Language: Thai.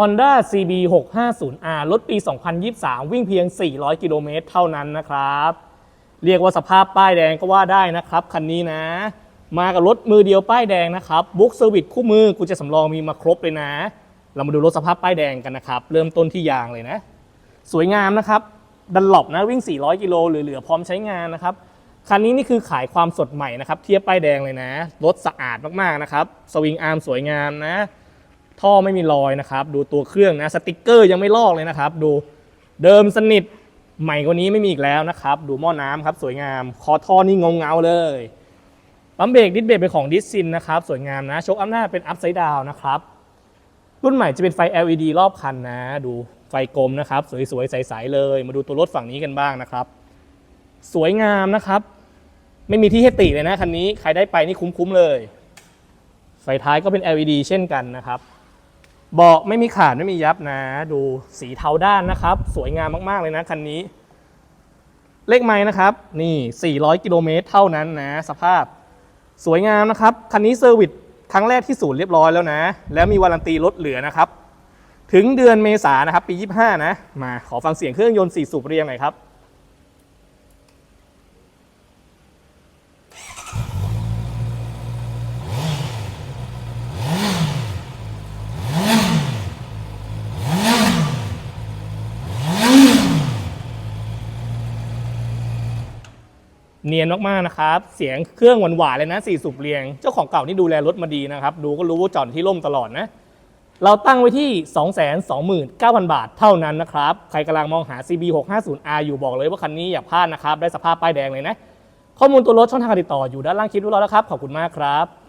Honda CB 650R รถปี 2023 วิ่งเพียง 400 กิโลเมตรเท่านั้นนะครับ เรียกว่าสภาพป้ายแดงก็ว่าได้นะครับ คันนี้นะ มากับรถมือเดียวป้ายแดงนะครับบุ๊กเซอร์วิสคู่มือกูจะสำรองมีมาครบเลยนะ เรามาดูรถสภาพป้ายแดงกันนะครับ เริ่มต้นที่ยางเลยนะ สวยงามนะครับดันหลบนะวิ่ง 400 กิโลเหลือๆพร้อมใช้งานนะครับคันนี้นี่คือขายความสดใหม่นะครับ เทียบป้ายแดงเลยนะ รถสะอาดมากๆนะครับ สวิงอาร์มสวยงามนะ ท่อไม่มีรอยนะครับ ดูตัวเครื่องนะสติกเกอร์ยังไม่ลอกเลยนะครับ ดูเดิมสนิทใหม่กว่านี้ไม่มีอีกแล้วนะครับ ดูหม้อน้ำครับสวยงาม คอท่อนี่เงาเงาเลยปั๊มเบรกดิสเบรกเป็นของดิสซินนะครับ สวยงามนะโชคอัพหน้าเป็นอัพไซด์ดาวนะครับ รุ่นใหม่จะเป็นไฟ LED รอบคันนะ ดูไฟกลมนะครับ สวยๆใสๆเลย มาดูตัวรถฝั่งนี้กันบ้างนะครับ สวยงามนะครับ ไม่มีที่ให้ติเลยนะคันนี้ใครได้ไปนี่คุ้มๆเลย ไฟท้ายก็เป็น LED เช่นกันนะครับ เบาะไม่มีขาดไม่มียับนะ ดูสีเทาด้านนะครับ สวยงามมากๆเลยนะคันนี้ เลขไม้นะครับ นี่ 400 กิโลเมตรเท่านั้นนะ สภาพ สวยงามนะครับ คันนี้เซอร์วิสครั้งแรกที่ศูนย์เรียบร้อยแล้วนะ แล้วมีวารันตีรถเหลือนะครับ ถึงเดือนเมษานนะครับ ปี 25 นะ มาขอฟังเสียงเครื่องยนต์4สูบเรียงหน่อยครับ เนียนมากๆนะครับ เสียงเครื่องหวานๆเลยนะสี่สูบเรียง เจ้าของเก่านี่ดูแลรถมาดีนะครับ ดูก็รู้ว่าจอดที่ร่มตลอดนะ เราตั้งไว้ที่ 229,000 บาทเท่านั้นนะครับ ใครกำลังมองหา CB 650R อยู่บอกเลยว่าคันนี้อย่าพลาดนะครับ ได้สภาพป้ายแดงเลยนะ ข้อมูลตัวรถช่องทางการติดต่ออยู่ด้านล่างคลิปรู้แล้วครับ ขอบคุณมากครับ